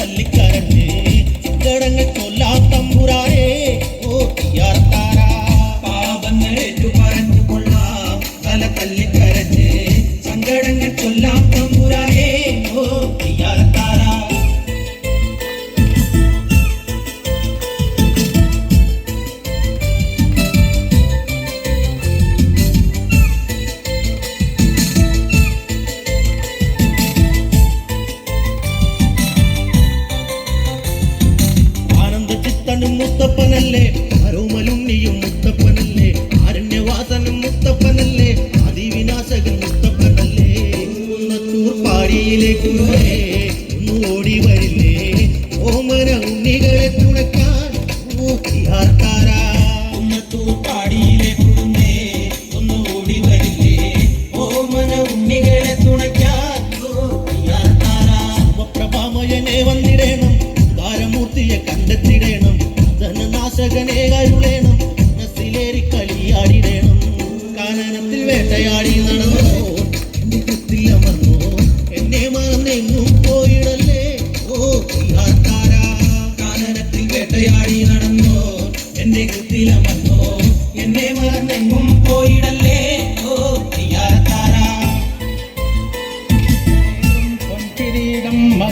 തല്ലിക്കരഞ്ഞ് സങ്കടങ്ങൾ ചൊല്ലാം തമ്പുരാനെ ഓ തീയാർത്താരാ. പാപങ്ങൾ ഏറ്റു പറഞ്ഞു ചിത്തനും മുത്തപ്പനല്ലേ? അരോമലുണ്ണിയും മുത്തപ്പനല്ലേ? ആരണ്യവാസനും മുത്തപ്പനല്ലേ? അതിവിനാശകൻ മുത്തപ്പനല്ലേ? കുന്നത്തൂർ പാടിയിലേക്ക് ഒന്ന് ഓടി വരില്ലേ? ഓമന ഉണ്ണികളെ തുണക്കാൻ പാടിയിലെ കുടുന്നേ ഒന്ന് ഓടി വരില്ലേ? ഓമന ഉണ്ണികളെ തുണയ്ക്കാൻ വന്നിടേണം. രക്ഷകനെ കരുളേണം മനസ്സിലേറി കളിയാടിടേണം. കാനനത്തിൽ വേട്ടയാടി നടന്നോ? എന്റെ കൃത്തിൽ അമർന്നോ? എന്നെ മറന്നെങ്ങും പോയിടല്ലേ? ഓ താര കാനനത്തിൽ വേട്ടയാടി നടന്നോ? എന്റെ കൃത്തിൽ അമർന്നോ? എന്നെ മറന്നെങ്ങും പോയിടല്ലേ? ഓ താര